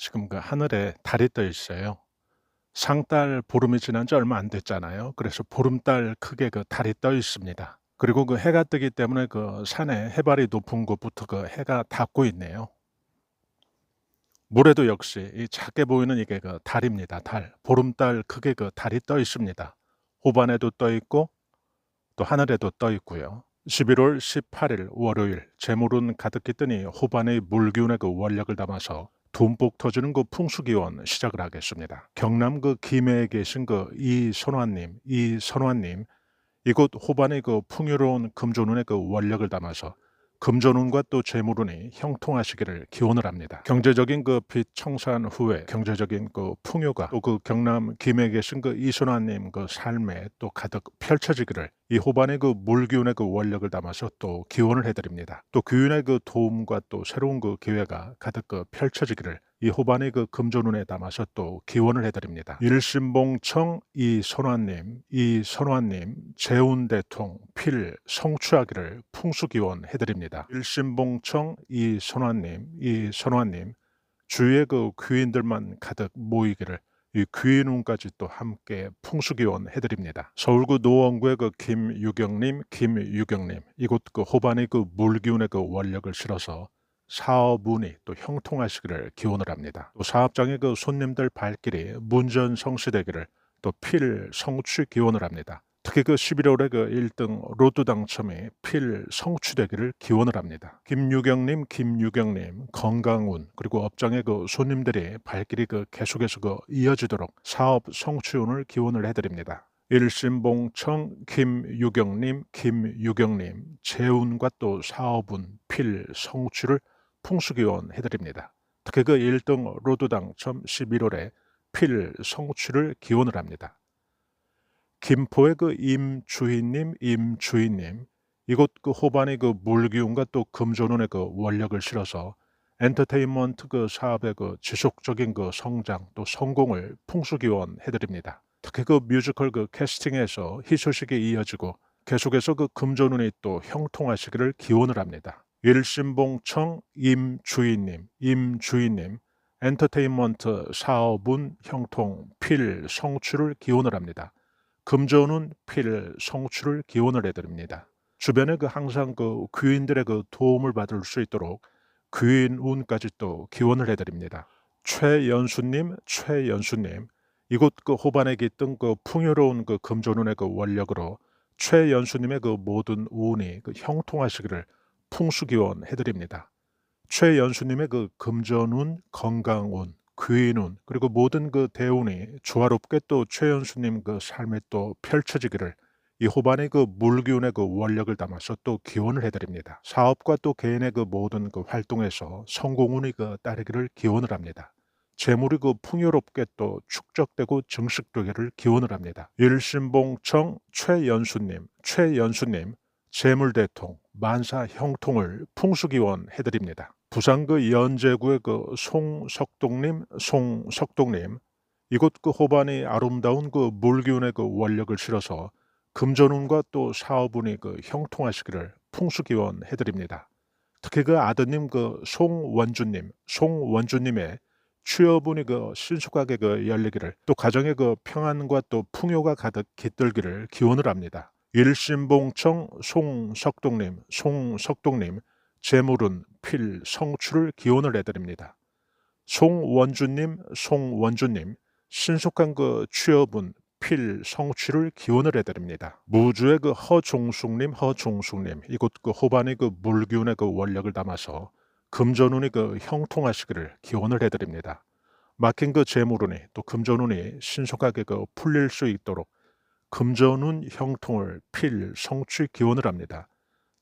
지금 그 하늘에 달이 떠 있어요. 상달 보름이 지난 지 얼마 안 됐잖아요. 그래서 보름달 크게 그 달이 떠 있습니다. 그리고 그 해가 뜨기 때문에 그 산에 해발이 높은 곳부터 그 해가 닿고 있네요. 물에도 역시 이 작게 보이는 이게 그 달입니다. 달. 보름달 크게 그 달이 떠 있습니다. 호반에도 떠 있고 또 하늘에도 떠 있고요. 11월 18일 월요일 재물은 가득히 뜨니 호반의 물기운의 그 원력을 담아서 듬뿍 터지는 그 풍수기원 시작을 하겠습니다. 경남 그 김해에 계신 그 이선화님, 이선화님 이곳 호반의 그 풍요로운 금조눈의 그 원력을 담아서 금전운과 또 재물운이 형통하시기를 기원을 합니다. 경제적인 그 빚 청산 후에 경제적인 그 풍요가 또 그 경남 김해 계신 그 이순환님 그 삶에 또 가득 펼쳐지기를 이 호반의 그 물기운의 그 원력을 담아서 또 기원을 해드립니다. 또 귀인의 그 도움과 또 새로운 그 기회가 가득 그 펼쳐지기를 이 호반의 그 금조눈에 담아서 또 기원을 해드립니다. 일신봉청 이 선화님, 이 선화님, 재운 대통, 필, 성취하기를 풍수기원 해드립니다. 일신봉청 이 선화님, 이 선화님, 주위의 그 귀인들만 가득 모이기를 이 귀인운까지 또 함께 풍수기원 해드립니다. 서울구 노원구의 그 김유경님, 김유경님, 이곳 그 호반의 그 물기운의 그 원력을 실어서 사업운이 또 형통하시기를 기원을 합니다. 또 사업장의 그 손님들 발길이 문전성시되기를 또 필 성취 기원을 합니다. 특히 그 11월에 그 1등 로또 당첨이 필 성취되기를 기원을 합니다. 김유경님, 김유경님 건강운 그리고 업장의 그 손님들이 발길이 그 계속해서 그 이어지도록 사업 성취운을 기원을 해드립니다. 일심봉청 김유경님, 김유경님 재운과 또 사업운 필 성취를 풍수기원 해드립니다. 특히 그 1등 로드 당첨 11월에 필 성취를 기원을 합니다. 김포의 그 임주희님, 임주희님, 이곳 그 호반의 그 물기운과 또 금전운의 그 원력을 실어서 엔터테인먼트 그 사업의 그 지속적인 그 성장 또 성공을 풍수기원 해드립니다. 특히 그 뮤지컬 그 캐스팅에서 희소식이 이어지고 계속해서 그 금전운이 또 형통하시기를 기원을 합니다. 일신봉청 임주인님, 임주인님, 엔터테인먼트 사업운 형통 필 성취를 기원을 합니다. 금전운 필 성취를 기원을 해드립니다. 주변에 그 항상 그 귀인들의 그 도움을 받을 수 있도록 귀인 운까지 또 기원을 해드립니다. 최연수님, 최연수님, 이곳 그 호반에 깃든 그 풍요로운 그 금전운의 그 원력으로 최연수님의 그 모든 운이 그 형통하시기를 풍수기원 해드립니다. 최연수님의 그 금전운, 건강운, 귀인운 그리고 모든 그 대운이 조화롭게 또 최연수님 그 삶에 또 펼쳐지기를 이 호반의 그 물기운의 그 원력을 담아서 또 기원을 해드립니다. 사업과 또 개인의 그 모든 그 활동에서 성공운이 그 따르기를 기원을 합니다. 재물이 그 풍요롭게 또 축적되고 증식되기를 기원을 합니다. 일신봉청 최연수님, 최연수님, 재물대통, 만사 형통을 풍수기원 해 드립니다. 부산 그 연제구의 그 송석동님, 송석동님, 이곳 그 호반이 아름다운 그 물기운의 그 원력을 실어서 금전운과 또 사업운이 그 형통하시기를 풍수기원 해 드립니다. 특히 그 아드님 그 송원주님, 송원주님의 취업운이 그 신속하게 그 열리기를 또 가정의 그 평안과 또 풍요가 가득 깃들기를 기원을 합니다. 일신봉청 송석동님, 송석동님 재물은 필 성취를 기원을 해드립니다. 송원주님, 송원주님 신속한 그 취업은 필 성취를 기원을 해드립니다. 무주의 그 허종숙님, 허종숙님 이곳 그 호반의 그 물기운의 그 원력을 담아서 금전운이 그 형통하시기를 기원을 해드립니다. 막힌 그 재물운이 또 금전운이 신속하게 그 풀릴 수 있도록 금전운 형통을 필 성취 기원을 합니다.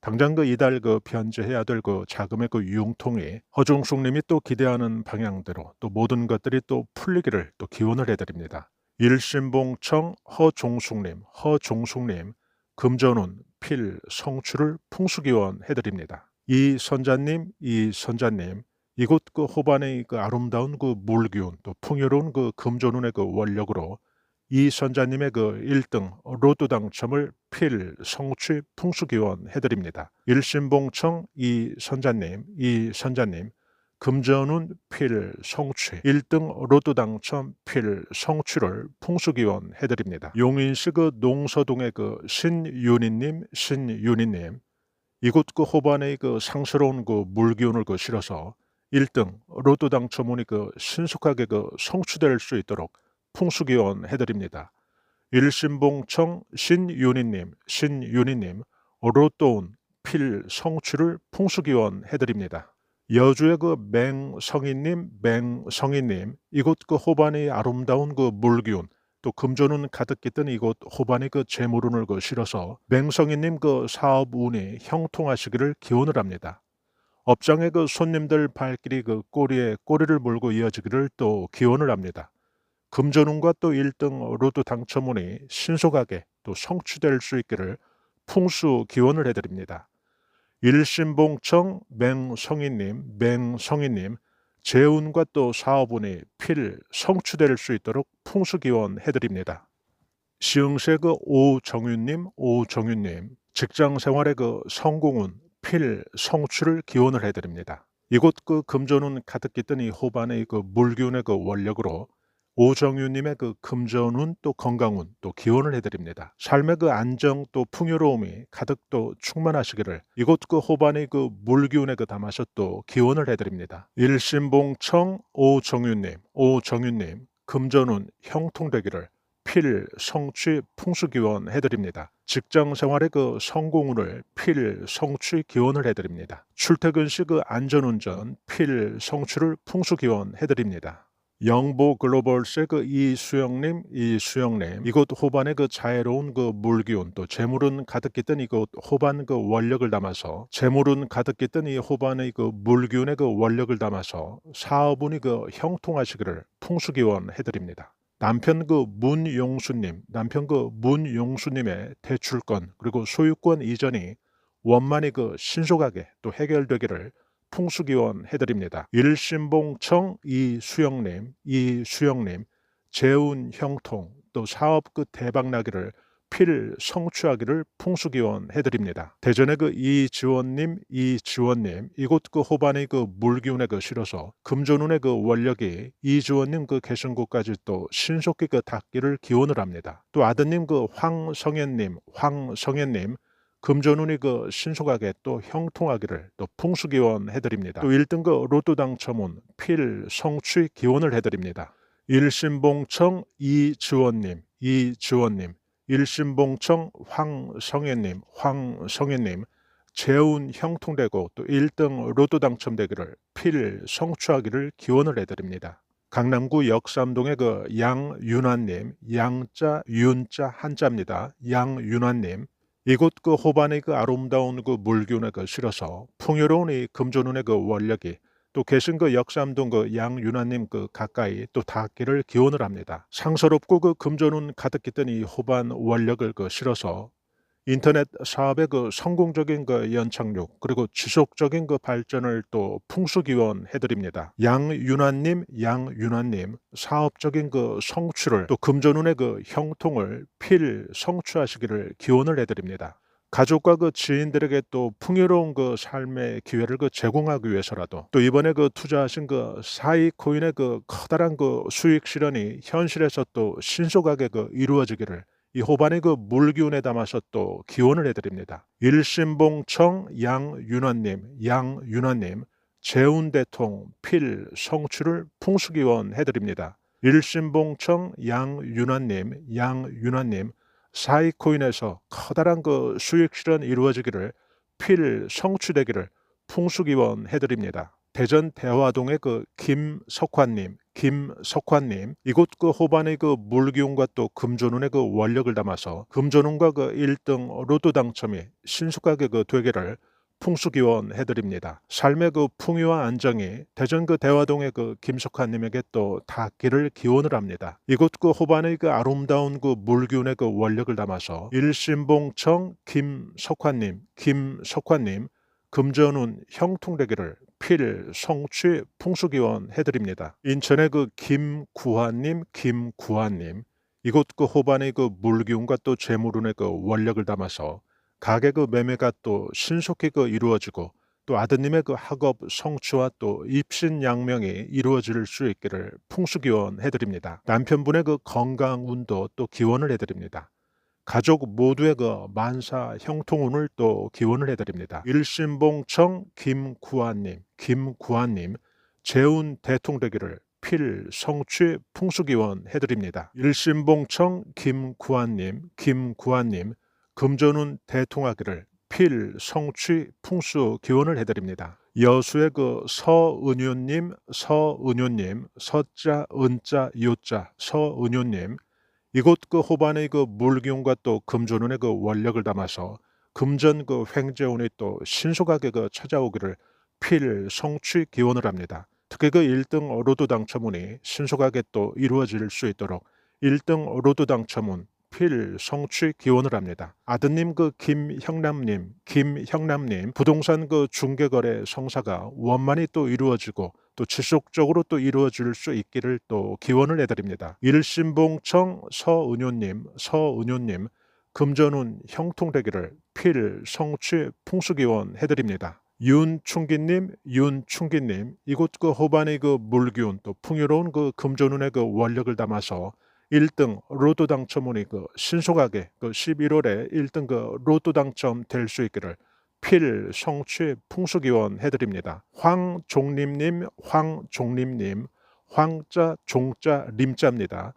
당장 그 이달 그 변제해야 될 그 자금의 그 융통이 허종숙님이 또 기대하는 방향대로 또 모든 것들이 또 풀리기를 또 기원을 해드립니다. 일신봉청 허종숙님, 허종숙님 금전운 필 성취를 풍수기원 해드립니다. 이 선자님, 이 선자님 이곳 그 호반의 그 아름다운 그 물기운 또 풍요로운 그 금전운의 그 원력으로 이 선자님의 그 1등 로또 당첨을 필 성취 풍수기원 해드립니다. 일신봉청 이 선자님, 이 선자님 금전운 필 성취 1등 로또 당첨 필 성취를 풍수기원 해드립니다. 용인시 그 농서동의 그 신윤희님 신윤희님 이곳 그 호반의 그 상스러운 그 물기운을 그 실어서 1등 로또 당첨운이 그 신속하게 그 성취될 수 있도록 풍수기원 해드립니다. 일신봉청 신윤희님 신윤희님 로또운 필 성취를 풍수기원 해드립니다. 여주의 그 맹성희님, 맹성희님, 이곳 그 호반이 아름다운 그 물기운, 또 금전운 가득 깃든 이곳 호반이 그 재물운을 그 실어서 맹성희님 그 사업 운이 형통하시기를 기원을 합니다. 업장의 그 손님들 발길이 그 꼬리에 꼬리를 물고 이어지기를 또 기원을 합니다. 금전운과 또 1등 로또 당첨운이 신속하게 또 성취될 수 있기를 풍수 기원을 해드립니다. 일신봉청 맹성희님, 맹성희님, 재운과 또 사업운이 필 성취될 수 있도록 풍수 기원 해드립니다. 시흥세 그 오정윤님, 오정윤님, 직장 생활의 그 성공운, 필 성취를 기원을 해드립니다. 이곳 그 금전운 가득 깃든 이 호반의 그 물기운의 그 원력으로 오정유님의 그 금전운 또 건강운 또 기원을 해드립니다. 삶의 그 안정 또 풍요로움이 가득 또 충만하시기를 이곳 그 호반의 그 물기운에 그 담아서 또 기원을 해드립니다. 일신봉청 오정유님 오정유님 금전운 형통되기를 필 성취 풍수기원 해드립니다. 직장 생활의 그 성공운을 필 성취 기원을 해드립니다. 출퇴근 시 그 안전운전 필 성취를 풍수기원 해드립니다. 영보 글로벌스의 그 이 수영님, 이 수영님, 이곳 호반의 그 자애로운 그 물기운 또 재물은 가득 깃든 이곳 호반 그 원력을 담아서 재물은 가득 깃든 이 호반의 그 물기운의 그 원력을 담아서 사업운이 그 형통하시기를 풍수기원 해드립니다. 남편 그 문용수님, 남편 그 문용수님의 대출권 그리고 소유권 이전이 원만히 그 신속하게 또 해결되기를 풍수기원 해드립니다. 일신봉청 이수영님, 이수영님, 재운 형통, 또 사업 끝 대박나기를 필 성취하기를 풍수기원 해드립니다. 대전의 그 이지원님, 이지원님, 이곳 그 호반의 그 물기운에 그 실어서 금전운의 그 원력이 이지원님 그 계신 곳까지 또 신속히 그 닿기를 기원을 합니다. 또 아드님 그 황성현님, 황성현님, 금전운이 그 신속하게 또 형통하기를 또 풍수기원 해드립니다. 또 1등급 로또 당첨운 필 성취 기원을 해드립니다. 일신봉청 이지원님, 이지원님, 일신봉청 황성현님, 황성현님, 재운 형통되고 또 1등 로또 당첨되기를 필 성취하기를 기원을 해드립니다. 강남구 역삼동의 그 양윤환님, 양자 윤자 한자입니다. 양윤환님, 이곳 그 호반의 그 아름다운 그 물기운에 그 실어서 풍요로운 이 금전운의 그 원력이 또 계신 그 역삼동 그 양윤아님 그 가까이 또 닿기를 기원을 합니다. 상서롭고 그 금전운 가득 깃든 이 호반 원력을 그 실어서 인터넷 사업의 그 성공적인 그 연착륙 그리고 지속적인 그 발전을 또 풍수기원 해 드립니다. 양윤아님, 양윤아님 사업적인 그 성취를 또 금전운의 그 형통을 필 성취하시기를 기원을 해 드립니다. 가족과 그 지인들에게 또 풍요로운 그 삶의 기회를 그 제공하기 위해서라도 또 이번에 그 투자하신 그 사이 코인의 그 커다란 그 수익 실현이 현실에서 또 신속하게 그 이루어지기를 이 호반의 그 물기운에 담아서 또 기원을 해드립니다. 일신봉청 양윤환님, 양윤환님, 재운대통 필 성취를 풍수기원 해드립니다. 일신봉청 양윤환님, 양윤환님, 사이코인에서 커다란 그 수익 실현 이루어지기를 필 성취되기를 풍수기원 해드립니다. 대전 대화동의 그 김석환님, 김석환님, 이곳 그 호반의 그 물기운과 또 금전운의 그 원력을 담아서 금전운과 그 1등 로또 당첨이 신속하게 그 되기를 풍수기원 해드립니다. 삶의 그 풍요와 안정이 대전 그 대화동의 그 김석환님에게 또 닿기를 기원을 합니다. 이곳 그 호반의 그 아름다운 그 물기운의 그 원력을 담아서 일신봉청 김석환님, 김석환님, 금전운 형통되기를 필 성취 풍수기원 해드립니다. 인천의 그 김구하님, 김구하님 이곳 그 호반의 그 물기운과 또 재물운의 그 원력을 담아서 가게 그 매매가 또 신속히 그 이루어지고 또 아드님의 그 학업 성취와 또 입신 양명이 이루어질 수 있기를 풍수 기원 해 드립니다. 남편분의 그 건강 운도 또 기원을 해 드립니다. 가족 모두의 그 만사 형통운을 또 기원을 해드립니다. 일신봉청 김구환님, 김구환님, 재운 대통 되기를 필 성취 풍수기원 해드립니다. 일신봉청 김구환님, 김구환님, 금전운 대통하기를 필 성취 풍수 기원을 해드립니다. 여수의 그 서은효님, 서은효님, 서자, 은자, 요자, 서은효님, 이곳 그 호반의 그 물기운과 또 금전운의 그 원력을 담아서 금전 그 횡재운이 또 신속하게 그 찾아오기를 필 성취 기원을 합니다. 특히 그 1등 로드 당첨운이 신속하게 또 이루어질 수 있도록 1등 로드 당첨운 필 성취 기원을 합니다. 아드님 그 김형남님, 김형남님 부동산 그 중개거래 성사가 원만히 또 이루어지고 또 지속적으로 또 이루어질 수 있기를 또 기원을 해드립니다. 일신봉청 서은효님, 서은효님 금전운 형통되기를 필 성취 풍수기원 해드립니다. 윤충기님, 윤충기님 이곳 그 호반의 그 물기운 또 풍요로운 그 금전운의 그 원력을 담아서 1등 로또 당첨운이 그 신속하게 그 11월에 1등 그 로또 당첨 될 수 있기를 필 성취 풍수기원 해드립니다. 황종림님, 황종림님, 황자, 종자, 림자입니다.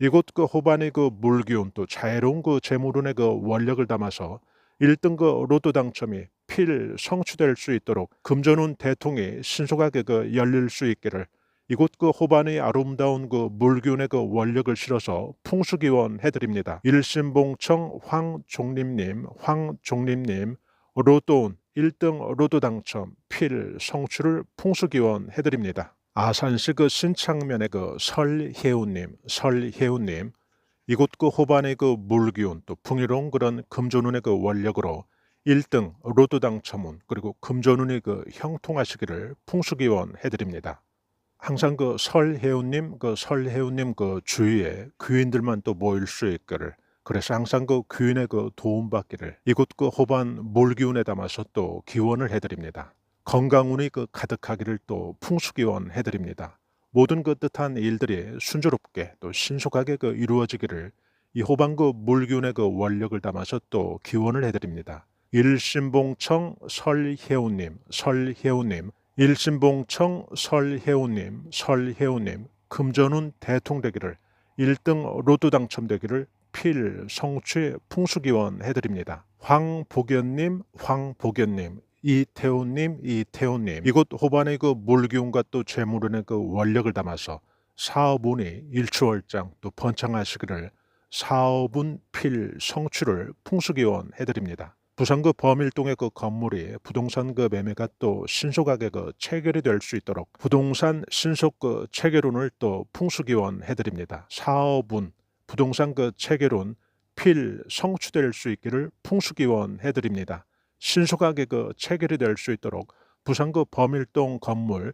이곳 그 호반의 그 물기운 또 자애로운 그 재물운의 그 원력을 담아서 1등 그 로또 당첨이 필 성취될 수 있도록 금전운 대통이 신속하게 그 열릴 수 있기를 이곳 그 호반의 아름다운 그 물기운의 그 원력을 실어서 풍수기원 해드립니다. 일신봉청 황종림님, 황종림님, 로또운 1등 로또 당첨 필 성취를 풍수기원 해드립니다. 아산시 그 신창면의 그 설혜우님, 설혜우님, 이곳 그 호반의 그 물기운 또 풍요로운 그런 금전운의 그 원력으로 1등 로또 당첨운 그리고 금전운이 그 형통하시기를 풍수기원 해드립니다. 항상 그 설혜우님, 그 설혜우님 그 주위에 귀인들만 또 모일 수 있기를 그래서 항상 그 귀인의 그 도움받기를 이곳 그 호반 몰기운에 담아서 또 기원을 해드립니다. 건강운이 그 가득하기를 또 풍수기원 해드립니다. 모든 그 뜻한 일들이 순조롭게 또 신속하게 그 이루어지기를 이 호반 그 물기운의 그 원력을 담아서 또 기원을 해드립니다. 일신봉청 설혜우님, 설혜우님, 일신봉청 설혜우님, 설혜우님, 금전운 대통되기를 1등 로또 당첨되기를 필 성취 풍수기원 해드립니다. 황복연님, 황복연님, 이태훈님, 이태훈님, 이곳 호반의 그 물기운과 또 재물운의 그 원력을 담아서 사업운이 일추월장 또 번창하시기를 사업운 필 성취를 풍수기원 해드립니다. 부산 그 범일동의 그 건물이 부동산 그 매매가 또 신속하게 그 체결이 될 수 있도록 부동산 신속 그 체결운을 또 풍수기원 해드립니다. 사업운, 부동산 그 체결운 필 성취될 수 있기를 풍수기원 해 드립니다. 신속하게 그 체결이 될 수 있도록 부산 그 범일동 건물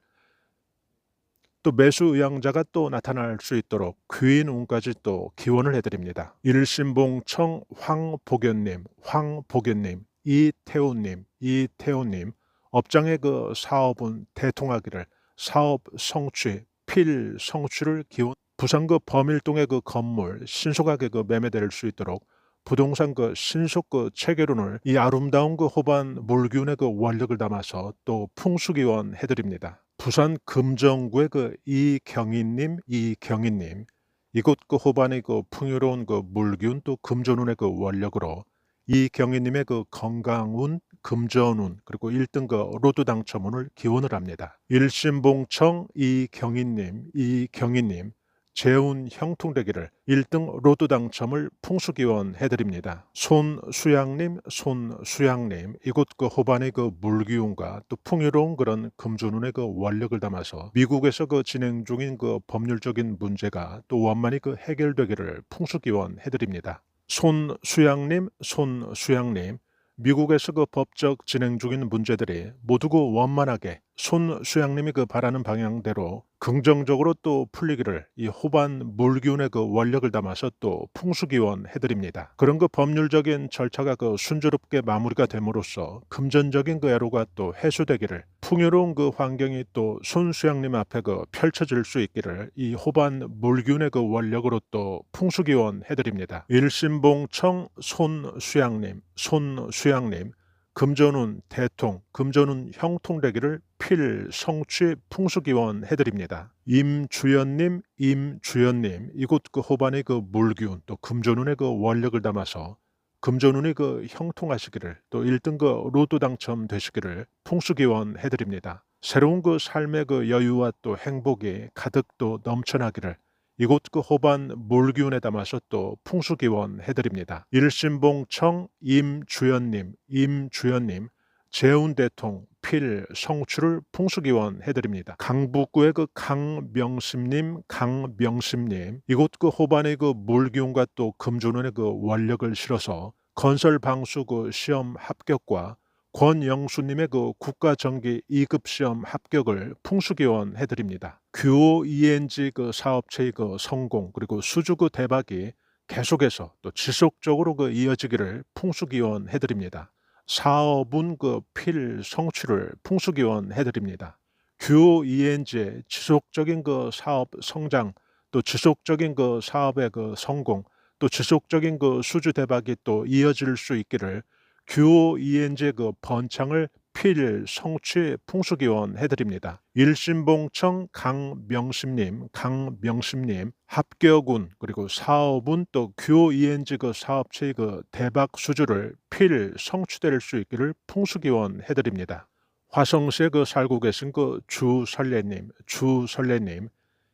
또 매수 의향자가 또 나타날 수 있도록 귀인 운까지 또 기원을 해드립니다. 일신봉청 황복연님, 황복연님, 이태우님, 이태우님, 업장의 그 사업은 대통하기를 사업 성취, 필 성취를 기원, 부산 그 범일동의 그 건물 신속하게 그 매매될 수 있도록 부동산 그 신속 그 체결운을 이 아름다운 그 호반 물기운의 그 원력을 담아서 또 풍수기원 해드립니다. 부산 금정구의 그 이경희님, 이경희님, 이곳 그 호반의 그 풍요로운 그 물기운 또 금전운의 그 원력으로 이경희님의 그 건강운, 금전운 그리고 1등 그 로드 당첨운을 기원을 합니다. 일신봉청 이경희님, 이경희님, 재운 형통되기를 1등 로또 당첨을 풍수기원 해드립니다. 손수양님, 손수양님, 이곳 그 호반의 그 물기운과 또 풍요로운 그런 금전운의 그 원력을 담아서 미국에서 그 진행 중인 그 법률적인 문제가 또 원만히 그 해결되기를 풍수기원 해드립니다. 손수양님, 손수양님, 미국에서 그 법적 진행 중인 문제들이 모두 그 원만하게 손 수양님이 그 바라는 방향대로 긍정적으로 또 풀리기를 이 호반 물기운의 그 원력을 담아서 또 풍수기원 해드립니다. 그런 그 법률적인 절차가 그 순조롭게 마무리가 됨으로써 금전적인 그 애로가 또 해소되기를 풍요로운 그 환경이 또 손수양님 앞에 그 펼쳐질 수 있기를 이 호반 물기운의 그 원력으로 또 풍수기원 해드립니다. 일신봉청 손수양님, 손수양님, 금전운 대통, 금전운 형통되기를 필성취 풍수기원 해드립니다. 임주연님, 임주연님, 이곳 그 호반의 그 물기운 또 금전운의 그 원력을 담아서 금전운이 그 형통하시기를 또 1등 그 로또 당첨 되시기를 풍수기원 해드립니다. 새로운 그 삶의 그 여유와 또 행복이 가득 또 넘쳐나기를 이곳 그 호반 물기운에 담아서 또 풍수기원 해드립니다. 일신봉청 임주연님, 임주연님, 재운대통, 필, 성추를 풍수기원 해드립니다. 강북구의 그 강명심님, 강명심님, 이곳 그 호반의 그 물기운과 또 금조론의 그 원력을 실어서 건설 방수 그 시험 합격과 권영수님의 그 국가정기 2급 시험 합격을 풍수기원 해드립니다. 규호 ENG 그 사업체의 그 성공 그리고 수주 그 대박이 계속해서 또 지속적으로 그 이어지기를 풍수기원 해드립니다. 사업은 그필 성취를 풍수기원 해드립니다. 규호 ENG의 지속적인 그 사업 성장 또 지속적인 그 사업의 그 성공 또 지속적인 그 수주 대박이 또 이어질 수 있기를 규호 ENG 그 번창을 필 성취 풍수기원 해드립니다. 일신봉청 강명심님, 강명심님 합격운 그리고 사업운 또 ENG 그 사업체의 그 대박 수주를 필 성취될 수 있기를 풍수기원 해드립니다. 화성시에 그 살고 계신 그 주설례님, 주설례님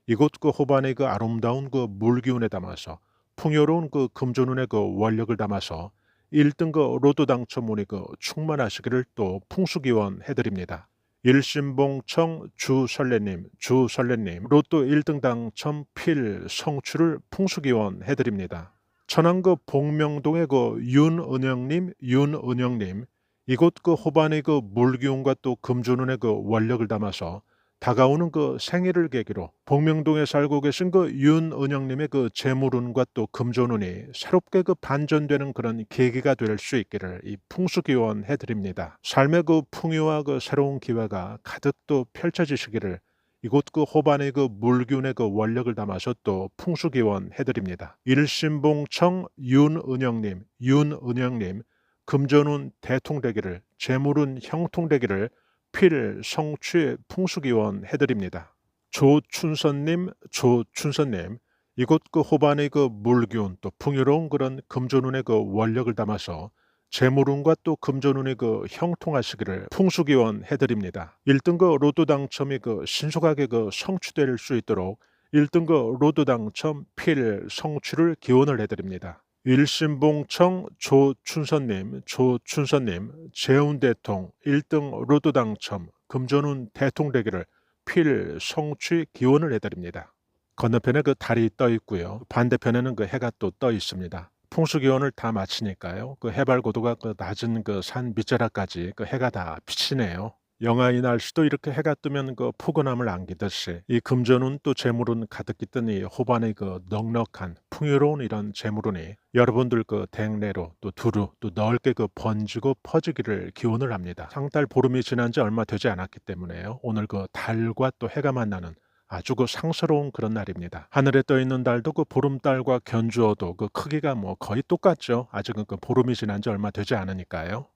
이곳 그 호반의 그 아름다운 그 물기운에 담아서 풍요로운 그 금전운의 그 원력을 담아서 1등 그 로또 당첨운이 그 충만하시기를 또 풍수기원 해드립니다. 일신봉청 주설례님, 주설례님 로또 1등 당첨 필 성취를 풍수기원 해드립니다. 천안그 복명동의 그 윤은영님, 윤은영님 이곳 그 호반의 그 물기운과 또 금전운의 그 원력을 담아서 다가오는 그 생일을 계기로 복명동에 살고 계신 그 윤은영님의 그 재물운과 또 금전운이 새롭게 그 반전되는 그런 계기가 될 수 있기를 이 풍수기원 해 드립니다. 삶의 그 풍요와 그 새로운 기회가 가득 또 펼쳐지시기를 이곳 그 호반의 그 물균의 그 원력을 담아서 또 풍수기원 해드립니다. 일신봉청 윤은영님, 윤은영님, 금전운 대통되기를, 재물운 형통되기를 필 성취 풍수기원 해드립니다. 조춘선님, 조춘선님, 이곳 그 호반의 그 물기운 또 풍요로운 그런 금전운의 그 원력을 담아서 재물운과 또 금전운의 그 형통하시기를 풍수기원 해드립니다. 1등 그 로또 당첨이 그 신속하게 그 성취될 수 있도록 1등 그 로또 당첨 필 성취를 기원을 해드립니다. 일신봉청 조춘선님, 조춘선님, 재운대통 1등 로또 당첨, 금전운 대통되기를 필 성취 기원을 해드립니다. 건너편에 그 달이 떠 있고요. 반대편에는 그 해가 또 떠 있습니다. 풍수 기원을 다 마치니까요. 그 해발 고도가 그 낮은 그 산 밑자락까지 그 해가 다 비치네요. 영하의 날씨도 이렇게 해가 뜨면 그 포근함을 안기듯이 이 금전운 또 재물운 가득 깃든 이 호반의 그 넉넉한 풍요로운 이런 재물운이 여러분들 그 댕내로 또 두루 또 넓게 그 번지고 퍼지기를 기원을 합니다. 상달 보름이 지난 지 얼마 되지 않았기 때문에요. 오늘 그 달과 또 해가 만나는 아주 그 상스러운 그런 날입니다. 하늘에 떠 있는 달도 그 보름달과 견주어도 그 크기가 뭐 거의 똑같죠. 아직은 그 보름이 지난 지 얼마 되지 않으니까요.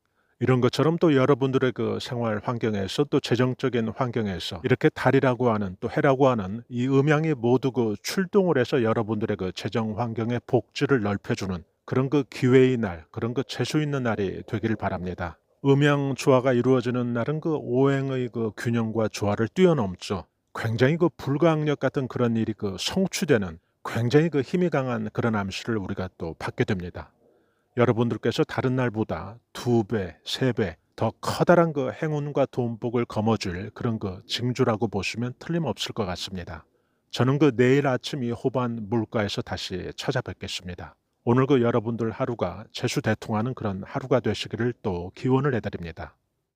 이런 것처럼 또 여러분들의 그 생활 환경에서 또 재정적인 환경에서 이렇게 달이라고 하는 또 해라고 하는 이 음양이 모두 그 출동을 해서 여러분들의 그 재정 환경의 복지를 넓혀주는 그런 그 기회의 날, 그런 그 재수 있는 날이 되기를 바랍니다. 음양 조화가 이루어지는 날은 그 오행의 그 균형과 조화를 뛰어넘죠. 굉장히 그 불가항력 같은 그런 일이 그 성취되는 굉장히 그 힘이 강한 그런 암시를 우리가 또 받게 됩니다. 여러분들께서 다른 날보다 두 배, 세 배 더 커다란 그 행운과 돈복을 거머쥘 그런 그 징조라고 보시면 틀림없을 것 같습니다. 저는 그 내일 아침 이 호반 물가에서 다시 찾아뵙겠습니다. 오늘 그 여러분들 하루가 재수 대통하는 그런 하루가 되시기를 또 기원을 해드립니다.